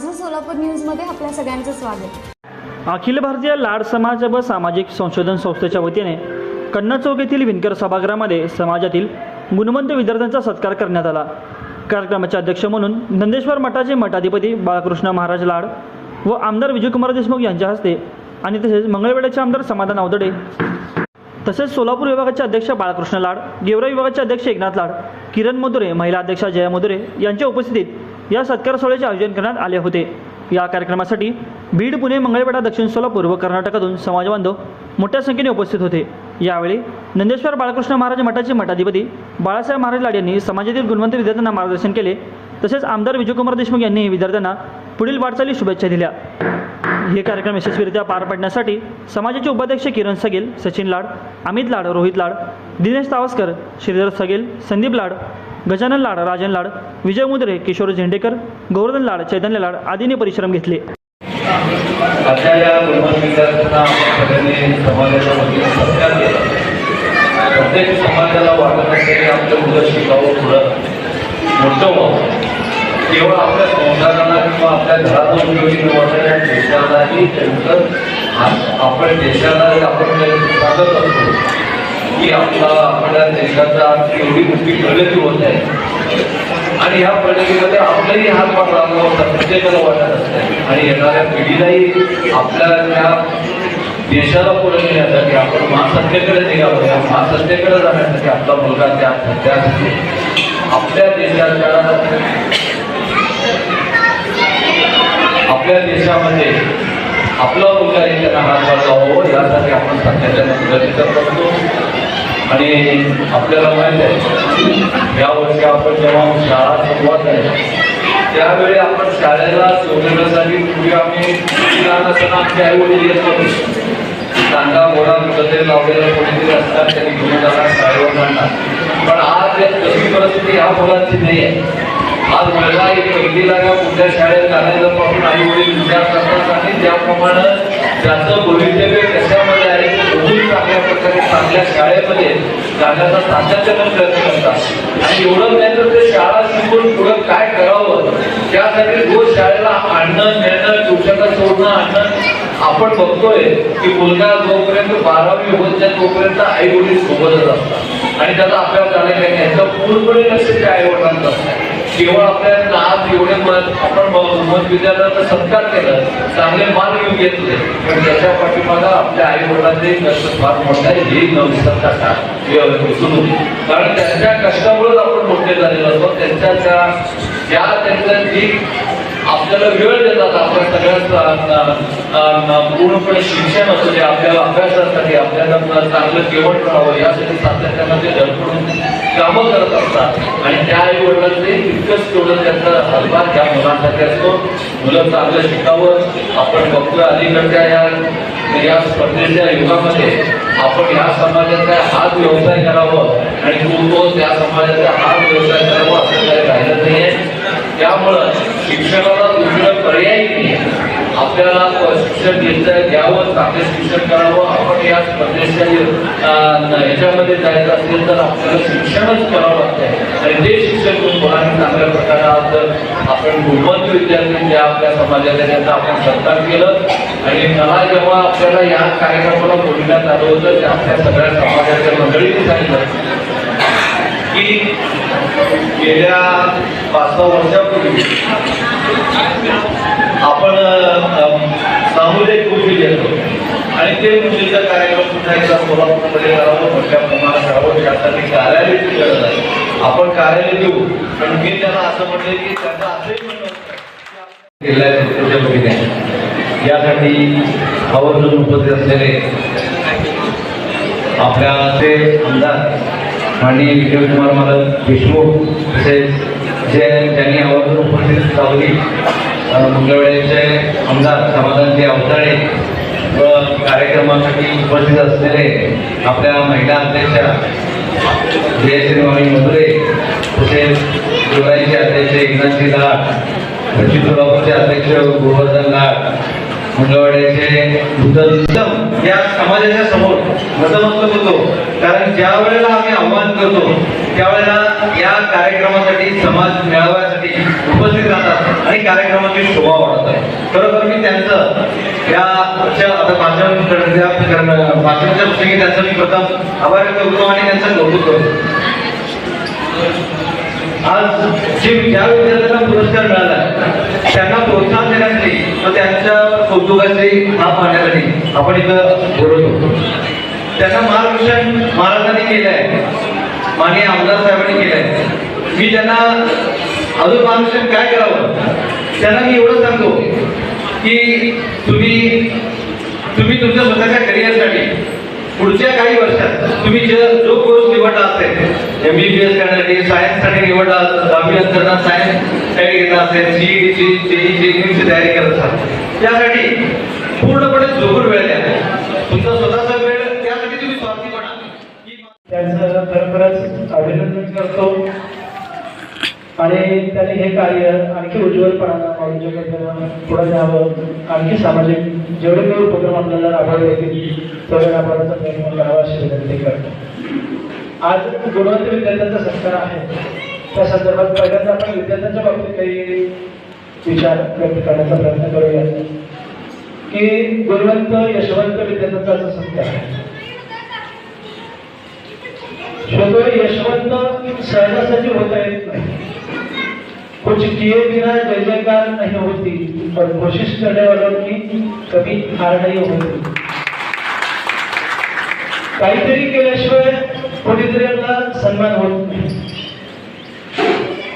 माझं सोलापूर न्यूजमध्ये आपल्या सगळ्यांचं स्वागत. अखिल भारतीय लाड समाज व सामाजिक संशोधन संस्थेच्या वतीने कन्नड चौक येथील विणकर सभागृहामध्ये समाजातील गुणवंत विद्यार्थ्यांचा सत्कार करण्यात आला. कार्यक्रमाचे अध्यक्ष म्हणून नंदेश्वर मठाचे मठाधिपती बाळकृष्ण महाराज लाड व आमदार विजयकुमार देशमुख यांच्या हस्ते आणि तसेच मंगळवेड्याचे आमदार समाधान अवदडे तसेच सोलापूर विभागाचे अध्यक्ष बाळकृष्ण लाड गेवराई विभागाचे अध्यक्ष एकनाथ लाड किरण मधुरे महिला अध्यक्षा जया मधुरे यांच्या उपस्थितीत या सत्कार सोहळ्याचे आयोजन करण्यात आले होते. या कार्यक्रमासाठी बीड पुणे मंगळवेढा दक्षिण सोलापूर व कर्नाटकातून समाजबांधव मोठ्या संख्येने उपस्थित होते. यावेळी नंदेश्वर बाळकृष्ण महाराज मठाचे मठाधिपती बाळासाहेब महाराज लाड यांनी समाजातील गुणवंत विद्यार्थ्यांना मार्गदर्शन केले. तसेच आमदार विजयकुमार देशमुख यांनी विद्यार्थ्यांना पुढील वाटचाली शुभेच्छा दिल्या. हे कार्यक्रम यशस्वीरित्या पार पाडण्यासाठी समाजाचे उपाध्यक्ष किरण सगेल सचिन लाड अमित लाड रोहित लाड दिनेश तावस्कर श्रीधर सगेल संदीप लाड गजानन लाड राजन लाड विजय मुद्रे किशोर झेंडेकर गोवर्धन लाड चैतन्य लाड आदींनी परिश्रम घेतले. या विद्यार्थ्यांना आपण सगळ्यांनी समाजाच्या वतीने सत्कार केला. प्रत्येक समाजाला वाटत मुलं शिकावं पुढं. मोठं व्हावं. केवळ आपल्या संसाराला किंवा आपल्या घरात उपयोगी न वाटत या देशालाही त्यांचं आपण देशाला आपण स्वागत असतो की आपला आपल्या देशाचा एवढी मोठी प्रगती होत आहे. आणि ह्या प्रगतीमध्ये आपलाही हातभार लागला होता प्रत्येकाला वाटत असते. आणि येणाऱ्या पिढीलाही आपल्या त्या देशाला पुढे नेण्यासाठी आपण महासत्तेकडे निघावं या महासत्तेकडे जाण्यासाठी आपला मुलगा त्या त्यासाठी आपल्या देशाच्या आपल्या देशामध्ये आपला मुलगा हे त्यांना हातभार लावावं यासाठी आपण सध्याच्या प्रगती करत असतो. आणि आपल्याला माहीत आहे यावर्षी आपण जेव्हा शाळा सुरुवात आहे त्यावेळी आपण शाळेला सोडण्यासाठी पूर्वी आम्ही लहान असताना आमच्या आई वडील येत होतो. कांदा गोळा कसे लावलेला कोणीतरी असतात त्यांनी घेऊन जाणार शाळेवर जाणार पण आज तशी परिस्थिती ह्या मुलांची नाही आहे. आज मला एक पहिलीला का कुठल्या शाळेत घालायला पाहून आई वडील विचार करतात आणि त्याप्रमाणे त्याचं भवितव्य कशामध्ये चांगल्या चांगल्या शाळेमध्ये जाण्याचा सातत्यानं प्रयत्न करतात. आणि एवढं नाही तर ते शाळा शिकून पुढं काय करावं त्यासाठी रोज शाळेला आणणं नेणं ट्युशनला सोडणं आणणं आपण बघतोय की मुलगा जोपर्यंत बारावी होत नाही तोपर्यंत आई वडील सोबतच असतात. आणि त्याचा अभ्यास झाला काही नाही याचं पूर्णपणे लक्ष त्या आई वडिलांचं असतं. केवळ आपल्याला आज एवढे मत आपण मत विद्यार्थ्यांचा सत्कार केलं चांगले मान घेऊन घेतले पण त्याच्या पाठीमागं आपल्या आई वडिलांचे कष्ट फार मोठा हे नवसत्ता विसरता का? कारण त्यांच्या कष्टामुळेच आपण मोठे झालेलो असतो त्यांच्या त्या ज्या त्यांचं जी आपल्याला वेळ देतात आपल्या सगळ्यात पूर्णपणे शिक्षण असू दे आपल्याला अभ्यासासाठी आपल्याला चांगलं जेवण करावं यासाठी सातत्यानं ते धडपडून कामं करत असतात. आणि त्या आई वडिलांचे तितकंच तेवढं त्यांचा हातभार त्या मुलांसाठी असतो. मुलं चांगलं शिकावं. आपण बघतोय अलीकडच्या या या स्पर्धेच्या युगामध्ये आपण या समाजाचा हाच व्यवसाय करावं आणि तो तो त्या समाजाचा हाच व्यवसाय करावा असं काही राहिलं नाहीये. त्यामुळं शिक्षणाला दुसरा पर्याय नाही. आपल्याला शिक्षण घ्यायचं घ्यावं चांगलं शिक्षण करावं. आपण या स्पर्धेच्या ह्याच्यामध्ये जायचं असेल तर आपल्याला शिक्षणच करावं लागतंय. आणि ते शिक्षण घेऊन मुलांनी चांगल्या प्रकारे आज आपण गुणवंत विद्यार्थी जे आपल्या समाजाच्या त्यांचा आपण सत्कार केलं. आणि मला जेव्हा आपल्याला या कार्यक्रमाला बोलण्यात आलं होतं त्या आपल्या सगळ्या समाजाच्या मंडळींनी सांगितलं. की गेल्या पाच सहा वर्षापूर्वी आपण सामुदायिक कृषी घेतो आणि ते कृषीचा कार्यक्रम पुन्हा एकदा सोलापूरमध्ये करावं मोठ्या प्रमाणात करावं त्यासाठी कार्यालयाची गरज आहे आपण कार्यालय देऊ पण मी त्यांना असं म्हटलं की त्यांना असंही म्हणणं यासाठी आवर्जून उपस्थित असलेले आपल्या ते आमदार माननीय विजयकुमार महाराज देशमुख तसेच जे त्यांनी आवर्जून उपस्थित लावली मंगळवेळेचे आमदार समाधानजी अवताळे व कार्यक्रमासाठी उपस्थित असलेले आपल्या महिला अध्यक्षा जयश्री मामी मधुरे तसेच शिवराईचे अध्यक्ष एकनाथजी लाड पश्चिम सोलापूरचे अध्यक्ष गोवर्धन लाड मंगळवाड्याचे भूतल या समाजाच्या समोर नतमस्तक होतो. कारण ज्या वेळेला आम्ही आव्हान करतो त्यावेळेला या कार्यक्रमासाठी समाज मेळाव्यासाठी उपस्थित राहतात आणि कार्यक्रमाची शोभा वाढवतात. खरोखर मी त्यांचं या आता भाषण भाषणाच्या प्रसंगी त्यांचं मी प्रथम आभार करतो आणि त्यांचं कौतुक करतो. आज जे ज्या विद्यार्थ्यांना पुरस्कार मिळाला त्यांना प्रोत्साहन देण्यासाठी व त्यांच्या कौतुकाचे हात मारण्यासाठी आपण इथं बोलवतो त्यांना मार्गदर्शन महाराजांनी केलं आहे माननीय आमदार साहेबांनी केलं आहे मी त्यांना अजून मार्गदर्शन काय करावं? त्यांना मी एवढं सांगतो की तुम्ही तुम्ही तुमच्या स्वतःच्या करिअरसाठी पुढच्या काही वर्षात तुम्ही जे जो कोर्स निवडला असेल एम बी बी एस करण्यासाठी सायन्ससाठी निवडला दहावी नंतर सायन्ससाठी घेतला असेल सीईटीची जेईची तयारी करत असाल. त्यासाठी पूर्णपणे झोपून वेळ द्या. तुमचा स्वतःचा वेळ त्यासाठी तुम्ही स्वार्थी म्हणा त्यांचं खरोखरच अभिनंदन करतो. आणि त्यांनी हे कार्य आणखी उज्ज्वलपणाला कॉलेजच्या पुढे द्यावं आणखी सामाजिक जेवढे काही उपक्रम आपल्याला राबवले येतील तेवढे राबवण्याचा प्रयत्न करावा अशी विनंती करतो. आज गुणवंत विद्यार्थ्यांचा सत्कार आहे त्या संदर्भात पहिल्यांदा आपण विद्यार्थ्यांच्या बाबतीत काही विचार व्यक्त करण्याचा प्रयत्न करूया. की गुणवंत यशवंत विद्यार्थ्यांचा असा आहे. शोधो यशवंत सहजासहजी होता येत नाही. कुछ किए बिना जय जयकार नहीं होती और कोशिश करने वालों की कभी हार नहीं होती. काहीतरी केल्याशिवाय कोणीतरी सन्मान होत नाही.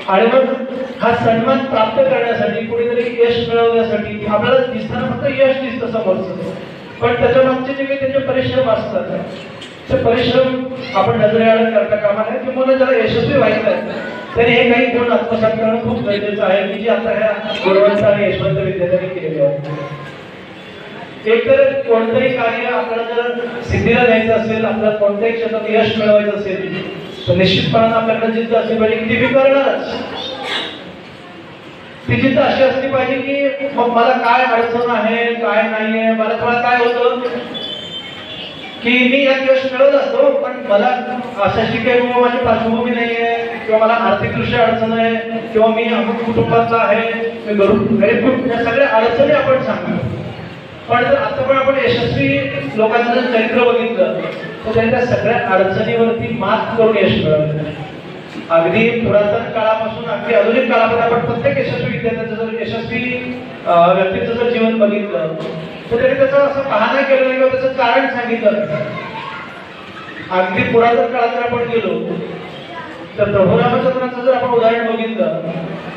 आणि मग हा सन्मान प्राप्त करण्यासाठी कुणीतरी यश मिळवण्यासाठी आपल्याला दिसताना फक्त यश दिसतं समोरचं. पण त्याच्या मागचे जे काही त्याचे परिश्रम असतात ते परिश्रम आपण नजरेआड करता कामा नये किंवा त्याला यशस्वी व्हायचं आहे त्याने हे काही गुण आत्मसात करणं खूप गरजेचं आहे. की जे आता ह्या गुणवंत आणि यशवंत विद्यार्थ्यांनी केलेले आहे. एकतर कोणतंही कार्य आपल्याला जर सिद्धीला द्यायचं असेल आपल्याला कोणत्याही क्षेत्रात यश मिळवायचं असेल तर निश्चितपणानं आपल्याकडे जिद्द असली पाहिजे की ती मी करणारच. ती जिद्द अशी असली पाहिजे की मग मला काय अडचण आहे काय नाहीये मला थोडा काय होतं की मी यात यश मिळवत असतो पण मला अशाशी काही माझी पार्श्वभूमी नाही आहे किंवा मला आर्थिकदृष्ट्या अडचण आहे किंवा मी अमुक कुटुंबाचा आहे मी गरीब गरीब या सगळ्या अडचणी आपण सांगतो. पण जर आता पण आपण यशस्वी लोकांचं जर चरित्र बघितलं तर त्यांच्या सगळ्या अडचणीवरती मात करून यश मिळवलं. अगदी पुरातन काळापासून अगदी आधुनिक काळामध्ये आपण प्रत्येक यशस्वी विद्यार्थ्यांचं जर यशस्वी व्यक्तीचं जर जीवन बघितलं तर त्याने त्याचं असं पाहणं केलं नाही किंवा त्याचं कारण सांगितलं. अगदी पुरातन काळात जर आपण गेलो तर प्रभू रामचंद्रांचं जर आपण उदाहरण बघितलं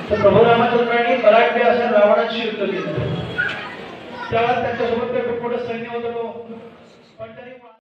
तर प्रभू रामचंद्रांनी मराठी असं रावणाची युद्ध केलं. त्यावेळेस त्यांच्यासोबत काही खूप मोठं सैन्य होतं